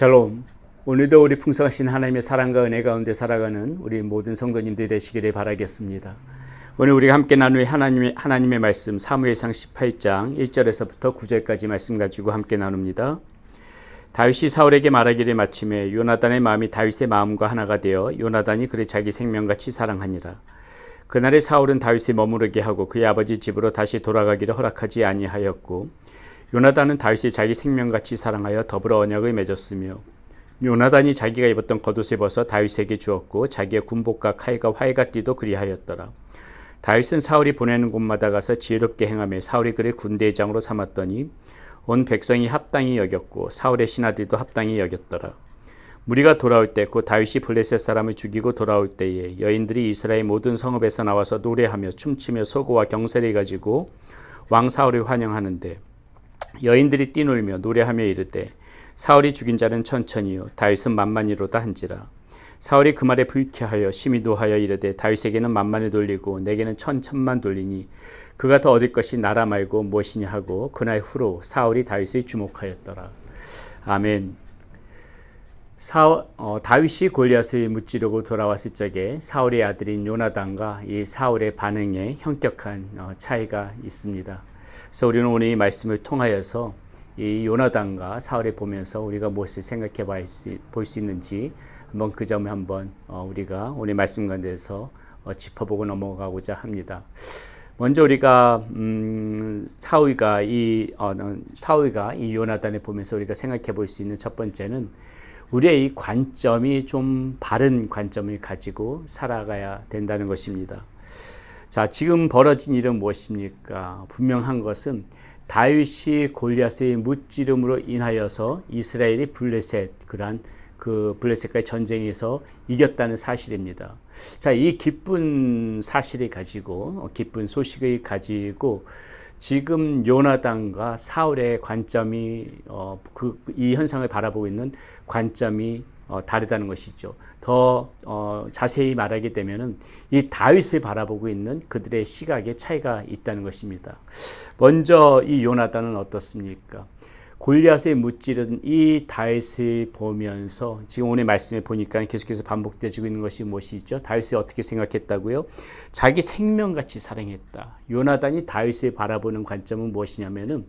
샬롬. 오늘도 우리 풍성하신 하나님의 사랑과 은혜 가운데 살아가는 우리 모든 성도님들 되시기를 바라겠습니다. 오늘 우리가 함께 나눌 하나님의 하나님의 말씀 사무엘상 18장 1절에서부터 9절까지 말씀 가지고 함께 나눕니다. 다윗이 사울에게 말하기를 마침에 요나단의 마음이 다윗의 마음과 하나가 되어 요나단이 그를 자기 생명같이 사랑하니라. 그날에 사울은 다윗이 머무르게 하고 그의 아버지 집으로 다시 돌아가기를 허락하지 아니하였고 요나단은 다윗이 자기 생명같이 사랑하여 더불어 언약을 맺었으며 요나단이 자기가 입었던 겉옷을 벗어 다윗에게 주었고 자기의 군복과 칼과 활과 띠도 그리하였더라. 다윗은 사울이 보내는 곳마다 가서 지혜롭게 행하며 사울이 그를 군대장으로 삼았더니 온 백성이 합당히 여겼고 사울의 신하들도 합당히 여겼더라. 무리가 돌아올 때 곧 다윗이 블레셋 사람을 죽이고 돌아올 때에 여인들이 이스라엘 모든 성읍에서 나와서 노래하며 춤추며 소고와 경세를 가지고 왕 사울을 환영하는데 여인들이 뛰놀며 노래하며 이르되 사울이 죽인 자는 천천히요 다윗은 만만히로다 한지라. 사울이 그 말에 불쾌하여 심히 노하여 이르되 다윗에게는 만만히 돌리고 내게는 천천만 돌리니 그가 더 얻을 것이 나라 말고 무엇이냐 하고 그날 후로 사울이 다윗을 주목하였더라. 아멘. 사울, 어, 다윗이 골리앗을 무찌르고 돌아왔을 적에 사울의 아들인 요나단과 이 사울의 반응에 현격한 어, 차이가 있습니다. 그래서 우리는 오늘 이 말씀을 통하여서 이 요나단과 사울을 보면서 우리가 무엇을 생각해 볼 수 있는지 한번 그 점을 한번 어, 우리가 오늘 말씀 가운데서 어, 짚어보고 넘어가고자 합니다. 먼저 우리가 음, 사울과 이 어, 사울과 이 요나단을 보면서 우리가 생각해 볼 수 있는 첫 번째는 우리의 이 관점이 좀 바른 관점을 가지고 살아가야 된다는 것입니다. 자, 지금 벌어진 일은 무엇입니까? 분명한 것은 다윗이 골리앗의 무찌름으로 인하여서 이스라엘이 블레셋 그러한 그 블레셋과의 전쟁에서 이겼다는 사실입니다. 자, 이 기쁜 사실을 가지고 기쁜 소식을 가지고 지금 요나단과 사울의 관점이 어, 그, 이 현상을 바라보고 있는 관점이 어, 다르다는 것이죠. 더 어, 자세히 말하게 되면은 이 다윗을 바라보고 있는 그들의 시각에 차이가 있다는 것입니다. 먼저 이 요나단은 어떻습니까? 골리앗의 무찌른 이 다윗을 보면서 지금 오늘 말씀에 보니까 계속해서 반복되어지고 있는 것이 무엇이죠? 다윗이 어떻게 생각했다고요? 자기 생명같이 사랑했다. 요나단이 다윗을 바라보는 관점은 무엇이냐면은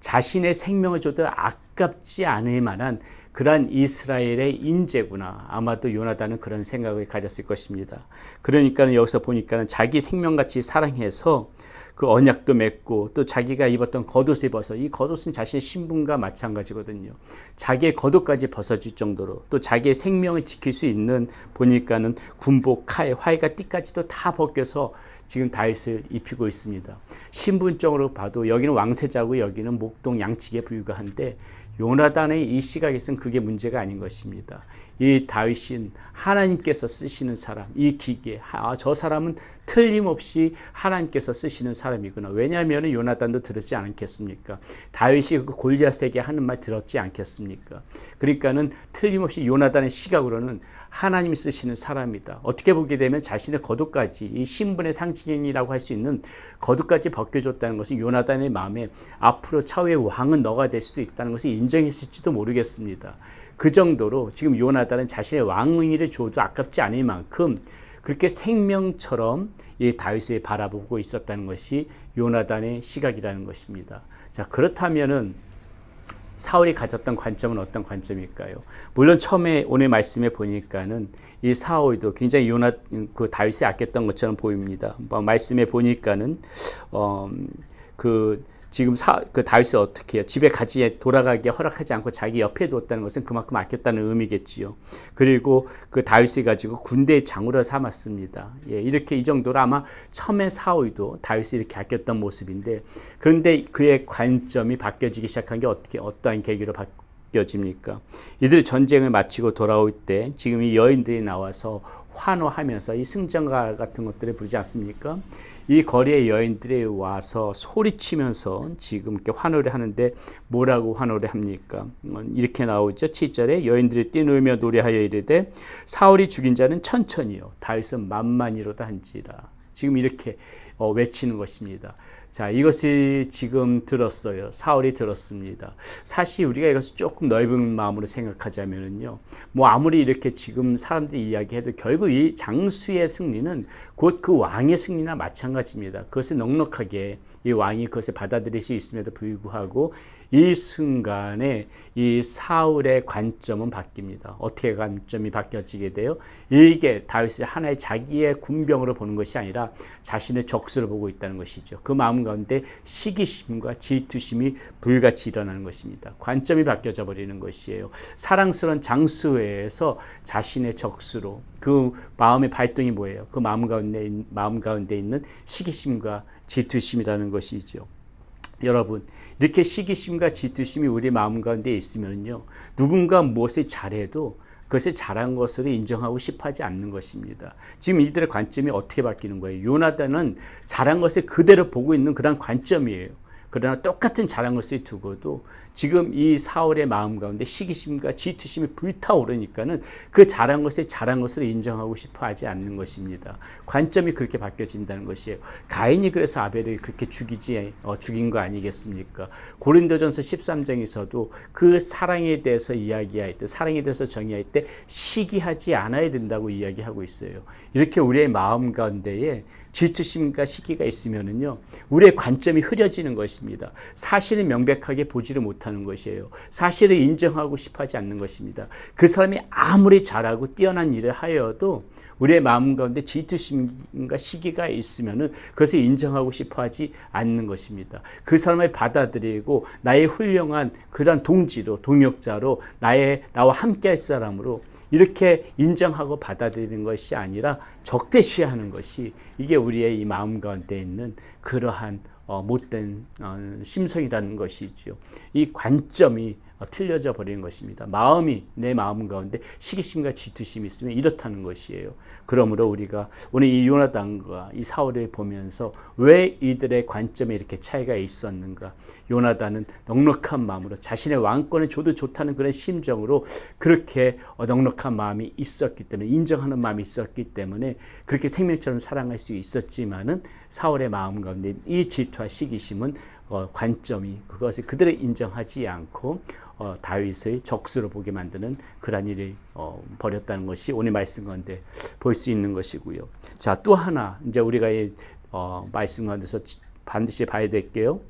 자신의 생명을 줘도 아깝지 않을 만한 그러한 이스라엘의 인재구나. 아마도 요나단은 그런 생각을 가졌을 것입니다. 그러니까 여기서 보니까는 자기 생명같이 사랑해서 그 언약도 맺고 또 자기가 입었던 겉옷을 벗어 이 겉옷은 자신의 신분과 마찬가지거든요. 자기의 겉옷까지 벗어질 정도로 또 자기의 생명을 지킬 수 있는 보니까는 군복, 칼, 활과 띠까지도 다 벗겨서 지금 다윗을 입히고 있습니다. 신분적으로 봐도 여기는 왕세자고 여기는 목동 양측에 불과한데 요나단의 이 시각에서는 그게 문제가 아닌 것입니다. 이 다윗은 하나님께서 쓰시는 사람, 이 기계, 아, 저 사람은 틀림없이 하나님께서 쓰시는 사람이구나. 왜냐하면 요나단도 들었지 않겠습니까? 다윗이 그 골리앗에게 하는 말 들었지 않겠습니까? 그러니까는 틀림없이 요나단의 시각으로는 하나님이 쓰시는 사람이다. 어떻게 보게 되면 자신의 거듭까지 이 신분의 상징이라고 할 수 있는 거듭까지 벗겨줬다는 것은 요나단의 마음에 앞으로 차후의 왕은 너가 될 수도 있다는 것을 인정했을지도 모르겠습니다. 그 정도로 지금 요나단은 자신의 왕위를 줘도 아깝지 않을 만큼 그렇게 생명처럼 이 다윗을 바라보고 있었다는 것이 요나단의 시각이라는 것입니다. 자 그렇다면은 사울이 가졌던 관점은 어떤 관점일까요? 물론 처음에 오늘 말씀에 보니까는 이 사울도 굉장히 요나 그 다윗이 아꼈던 것처럼 보입니다. 뭐 말씀에 보니까는 어 그 지금 사, 그 다윗이 어떻게 해요? 집에 가지 돌아가게 허락하지 않고 자기 옆에 두었다는 것은 그만큼 아꼈다는 의미겠지요. 그리고 그 다윗을 가지고 군대 장으로 삼았습니다. 예, 이렇게 이 정도로 아마 처음에 사울도 다윗을 이렇게 아꼈던 모습인데 그런데 그의 관점이 바뀌어지기 시작한 게 어떻게 어떠한 계기로 바, 뀌어집니까 이들이 전쟁을 마치고 돌아올 때 지금 이 여인들이 나와서 환호하면서 이 승전가 같은 것들을 부르지 않습니까? 이 거리의 여인들이 와서 소리치면서 지금 이렇게 환호를 하는데 뭐라고 환호를 합니까? 어, 이렇게 나오죠. 7절에 여인들이 뛰놀며 노래하여 이르되 사울이 죽인 자는 천천히요 다윗은 만만히로다 한지라. 지금 이렇게 어, 외치는 것입니다. 자, 이것이 지금 들었어요. 사울이 들었습니다. 사실 우리가 이것을 조금 넓은 마음으로 생각하자면은요. 뭐 아무리 이렇게 지금 사람들이 이야기해도 결국 이 장수의 승리는 곧 그 왕의 승리나 마찬가지입니다. 그것을 넉넉하게 이 왕이 그것을 받아들일 수 있음에도 불구하고 이 순간에 이 사울의 관점은 바뀝니다. 어떻게 관점이 바뀌어지게 돼요? 이게 다윗이 하나의 자기의 군병으로 보는 것이 아니라 자신의 적수를 보고 있다는 것이죠. 그 마음 가운데 시기심과 질투심이 불같이 일어나는 것입니다. 관점이 바뀌어져 버리는 것이에요. 사랑스러운 장수회에서 자신의 적수로 그 마음의 발동이 뭐예요? 그 마음 가운데 마음 가운데 있는 시기심과 질투심이라는 것이죠. 여러분 이렇게 시기심과 질투심이 우리 마음 가운데 있으면요 누군가 무엇을 잘해도 그것을 잘한 것으로 인정하고 싶어하지 않는 것입니다. 지금 이들의 관점이 어떻게 바뀌는 거예요? 요나단은 잘한 것을 그대로 보고 있는 그런 관점이에요. 그러나 똑같은 잘한 것을 두고도 지금 이 사울의 마음 가운데 시기심과 질투심이 불타오르니까는 그 잘한 것을 잘한 것으로 인정하고 싶어 하지 않는 것입니다. 관점이 그렇게 바뀌어진다는 것이에요. 가인이 그래서 아벨을 그렇게 죽이지, 어, 죽인 거 아니겠습니까? 고린도전서 13장에서도 그 사랑에 대해서 이야기할 때, 사랑에 대해서 정의할 때 시기하지 않아야 된다고 이야기하고 있어요. 이렇게 우리의 마음 가운데에 질투심과 시기가 있으면은요, 우리의 관점이 흐려지는 것입니다. 사실을 명백하게 보지를 못하 는 것이에요. 사실을 인정하고 싶어 하지 않는 것입니다. 그 사람이 아무리 잘하고 뛰어난 일을 하여도 우리의 마음 가운데 질투심과 시기가 있으면은 그것을 인정하고 싶어 하지 않는 것입니다. 그 사람을 받아들이고 나의 훌륭한 그런 동지로, 동역자로, 나의, 나와 함께 할 사람으로 이렇게 인정하고 받아들이는 것이 아니라 적대시하는 것이 이게 우리의 이 마음 가운데 있는 그러한 어, 못된 어, 심성이라는 것이지요. 이 관점이 어, 틀려져 버리는 것입니다. 마음이 내 마음 가운데 시기심과 질투심이 있으면 이렇다는 것이에요. 그러므로 우리가 오늘 이 요나단과 이 사울을 보면서 왜 이들의 관점에 이렇게 차이가 있었는가? 요나단은 넉넉한 마음으로 자신의 왕권을 줘도 좋다는 그런 심정으로 그렇게 어, 넉넉한 마음이 있었기 때문에 인정하는 마음이 있었기 때문에 그렇게 생명처럼 사랑할 수 있었지만은 사울의 마음 가운데 이 질투와 시기심은 어, 관점이 그것을 그대로 인정하지 않고 어, 다윗의 적수로 보게 만드는 그러한 일을 어, 벌였다는 것이 오늘 말씀 가운데 볼 수 있는 것이고요. 자, 또 하나 이제 우리가 이 어, 말씀 가운데서 반드시 봐야 될게요.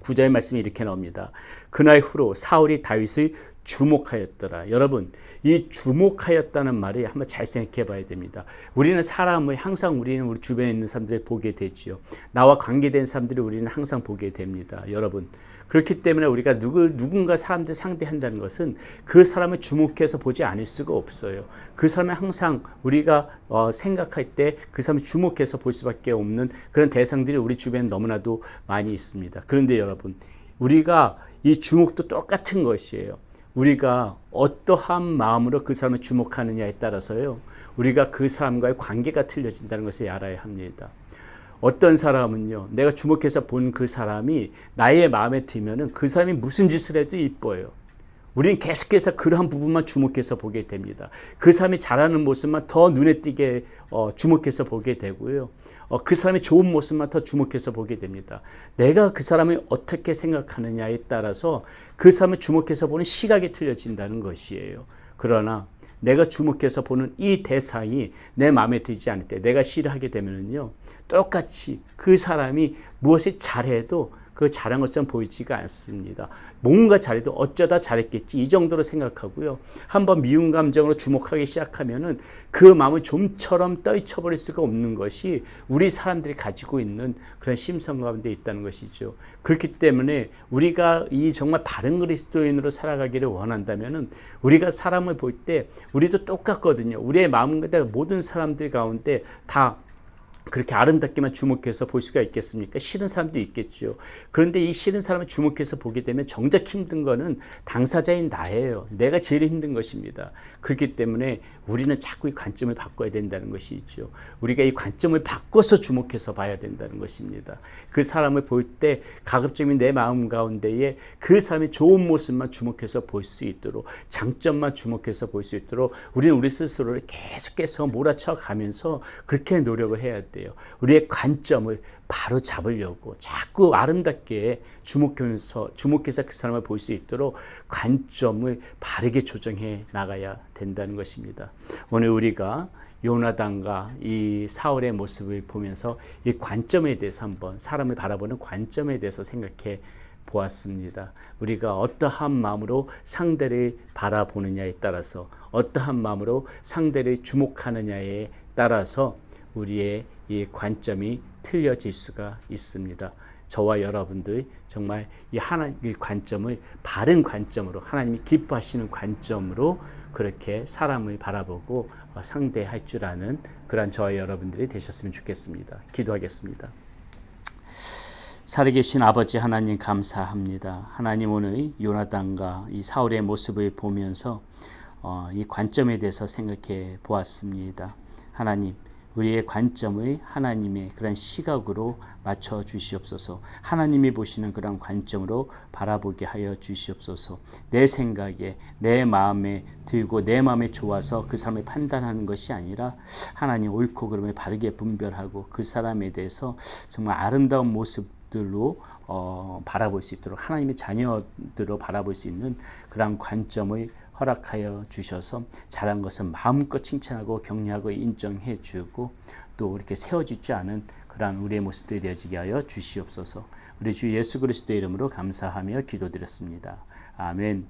구절의 말씀이 이렇게 나옵니다. 그날 후로 사울이 다윗의 주목하였더라. 여러분, 이 주목하였다는 말이 한번 잘 생각해 봐야 됩니다. 우리는 사람을 항상 우리는 우리 주변에 있는 사람들을 보게 되지요. 나와 관계된 사람들을 우리는 항상 보게 됩니다. 여러분, 그렇기 때문에 우리가 누구, 누군가 사람들 상대한다는 것은 그 사람을 주목해서 보지 않을 수가 없어요. 그 사람을 항상 우리가 어, 생각할 때 그 사람을 주목해서 볼 수밖에 없는 그런 대상들이 우리 주변에 너무나도 많이 있습니다. 그런데 여러분, 우리가 이 주목도 똑같은 것이에요. 우리가 어떠한 마음으로 그 사람을 주목하느냐에 따라서요. 우리가 그 사람과의 관계가 틀려진다는 것을 알아야 합니다. 어떤 사람은요, 내가 주목해서 본 그 사람이 나의 마음에 들면은 그 사람이 무슨 짓을 해도 이뻐요. 우리는 계속해서 그러한 부분만 주목해서 보게 됩니다. 그 사람이 잘하는 모습만 더 눈에 띄게 어, 주목해서 보게 되고요. 어, 그 사람의 좋은 모습만 더 주목해서 보게 됩니다. 내가 그 사람을 어떻게 생각하느냐에 따라서 그 사람을 주목해서 보는 시각이 틀려진다는 것이에요. 그러나 내가 주목해서 보는 이 대상이 내 마음에 들지 않을 때 내가 싫어하게 되면은요 똑같이 그 사람이 무엇을 잘해도 그 잘한 것처럼 보이지가 않습니다. 뭔가 잘해도 어쩌다 잘했겠지 이 정도로 생각하고요. 한번 미운 감정으로 주목하기 시작하면은 그 마음을 좀처럼 떨쳐버릴 수가 없는 것이 우리 사람들이 가지고 있는 그런 심성 가운데 있다는 것이죠. 그렇기 때문에 우리가 이 정말 바른 그리스도인으로 살아가기를 원한다면은 우리가 사람을 볼 때 우리도 똑같거든요. 우리의 마음 가운데 모든 사람들 가운데 다 그렇게 아름답게만 주목해서 볼 수가 있겠습니까? 싫은 사람도 있겠죠. 그런데 이 싫은 사람을 주목해서 보게 되면 정작 힘든 거는 당사자인 나예요. 내가 제일 힘든 것입니다. 그렇기 때문에 우리는 자꾸 이 관점을 바꿔야 된다는 것이 있죠. 우리가 이 관점을 바꿔서 주목해서 봐야 된다는 것입니다. 그 사람을 볼 때 가급적이면 내 마음 가운데에 그 사람의 좋은 모습만 주목해서 볼 수 있도록 장점만 주목해서 볼 수 있도록 우리는 우리 스스로를 계속해서 몰아쳐 가면서 그렇게 노력을 해야 돼요. 돼요. 우리의 관점을 바로 잡으려고 자꾸 아름답게 주목하면서 주목해서 그 사람을 볼 수 있도록 관점을 바르게 조정해 나가야 된다는 것입니다. 오늘 우리가 요나단과 이 사울의 모습을 보면서 이 관점에 대해서 한번 사람을 바라보는 관점에 대해서 생각해 보았습니다. 우리가 어떠한 마음으로 상대를 바라보느냐에 따라서 어떠한 마음으로 상대를 주목하느냐에 따라서 우리의 이 관점이 틀려질 수가 있습니다. 저와 여러분들 정말 이 하나님의 관점을 바른 관점으로 하나님이 기뻐하시는 관점으로 그렇게 사람을 바라보고 상대할 줄 아는 그러한 저와 여러분들이 되셨으면 좋겠습니다. 기도하겠습니다. 살아계신 아버지 하나님 감사합니다. 하나님 오늘 요나단과 이 사울의 모습을 보면서 어, 이 관점에 대해서 생각해 보았습니다. 하나님, 우리의 관점을 하나님의 그런 시각으로 맞춰 주시옵소서. 하나님이 보시는 그런 관점으로 바라보게 하여 주시옵소서. 내 생각에, 내 마음에 들고 내 마음에 좋아서 그 사람을 판단하는 것이 아니라 하나님 옳고 그름을 바르게 분별하고 그 사람에 대해서 정말 아름다운 모습 들로 어, 바라볼 수 있도록 하나님의 자녀들로 바라볼 수 있는 그러한 관점을 허락하여 주셔서 잘한 것은 마음껏 칭찬하고 격려하고 인정해 주고 또 이렇게 세워지지 않은 그러한 우리의 모습들이 되어지게 하여 주시옵소서. 우리 주 예수 그리스도의 이름으로 감사하며 기도드렸습니다. 아멘.